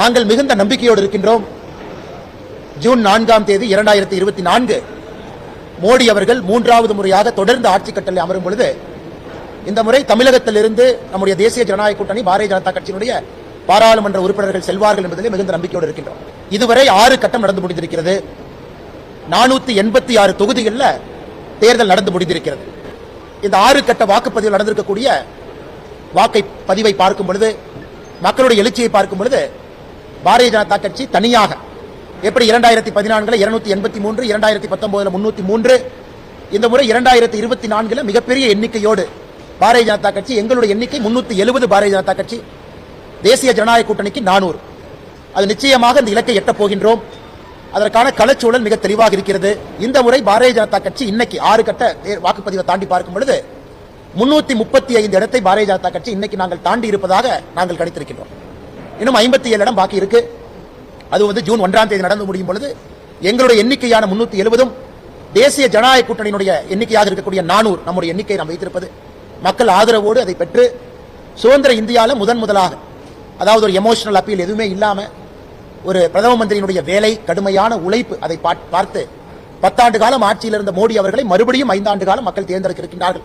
நாங்கள் மிகுந்த நம்பிக்கையோடு இருக்கின்றோம். ஜூன் நான்காம் தேதி இரண்டாயிரத்தி இருபத்தி நான்கு மோடி அவர்கள் மூன்றாவது முறையாக தொடர்ந்து ஆட்சி கட்டளை அமரும் பொழுது இந்த முறை தமிழகத்திலிருந்து நம்முடைய தேசிய ஜனநாயக கூட்டணி பாரதிய ஜனதா கட்சியினுடைய பாராளுமன்ற உறுப்பினர்கள் செல்வார்கள் என்பதிலே மிகுந்த நம்பிக்கையோடு இருக்கின்றோம். இதுவரை ஆறு கட்டம் நடந்து முடிந்திருக்கிறது. நானூத்தி எண்பத்தி ஆறு தொகுதிகளில் தேர்தல் நடந்து முடிந்திருக்கிறது. இந்த ஆறு கட்ட வாக்குப்பதிவு நடந்திருக்கக்கூடிய வாக்கை பதிவை பார்க்கும் பொழுது மக்களுடைய எழுச்சியை பார்க்கும் பொழுது பாரதிய ஜனதா கட்சி தனியாக எப்படி இரண்டாயிரத்தி பதினான்குல இருநூத்தி எண்பத்தி மூன்று இரண்டாயிரத்தி பத்தொன்பதுல முன்னூத்தி மூன்று இந்த முறை இரண்டாயிரத்தி இருபத்தி நான்குல மிகப்பெரிய எண்ணிக்கையோடு பாரதிய ஜனதா கட்சி எங்களுடைய எண்ணிக்கை முன்னூத்தி எழுபது பாரதிய ஜனதா கட்சி தேசிய ஜனநாயக கூட்டணிக்கு நானூறு. அது நிச்சயமாக இந்த இலக்கை எட்டப் போகின்றோம். அதற்கான களச்சூழல் மிக தெளிவாக இருக்கிறது. இந்த முறை பாரதிய ஜனதா கட்சி இன்னைக்கு ஆறு கட்ட வாக்குப்பதிவை தாண்டி பார்க்கும் பொழுது முன்னூத்தி முப்பத்தி ஐந்து இடத்தை பாரதிய ஜனதா கட்சி இன்னைக்கு நாங்கள் தாண்டி இருப்பதாக நாங்கள் கணித்திருக்கின்றோம். இன்னும் ஐம்பத்தி ஏழு இடம் பாக்கி இருக்கு. அது வந்து ஜூன் ஒன்றாம் தேதி நடந்து முடியும் பொழுது எங்களுடைய எண்ணிக்கையான முன்னூத்தி எழுபதும் தேசிய ஜனநாயக கூட்டணியினுடைய எண்ணிக்கையாக இருக்கக்கூடிய நானூறு நம்முடைய எண்ணிக்கை நாம் வைத்திருப்பது. மக்கள் ஆதரவோடு அதை பெற்று சுதந்திர இந்தியாவில் முதன் முதலாக அதாவது ஒரு எமோஷனல் அப்பீல் எதுவுமே இல்லாம ஒரு பிரதம மந்திரியினுடைய வேலை கடுமையான உழைப்பு அதை பார்த்து பத்தாண்டு காலம் ஆட்சியில் இருந்த மோடி அவர்களை மறுபடியும் ஐந்தாண்டு காலம் மக்கள் தேர்ந்தெடுக்க இருக்கின்றார்கள்.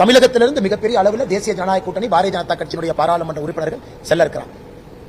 தமிழகத்திலிருந்து மிகப்பெரிய அளவில் தேசிய ஜனநாயக கூட்டணி பாரதிய ஜனதா கட்சியினுடைய பாராளுமன்ற உறுப்பினர்கள் செல்ல இருக்கிறார்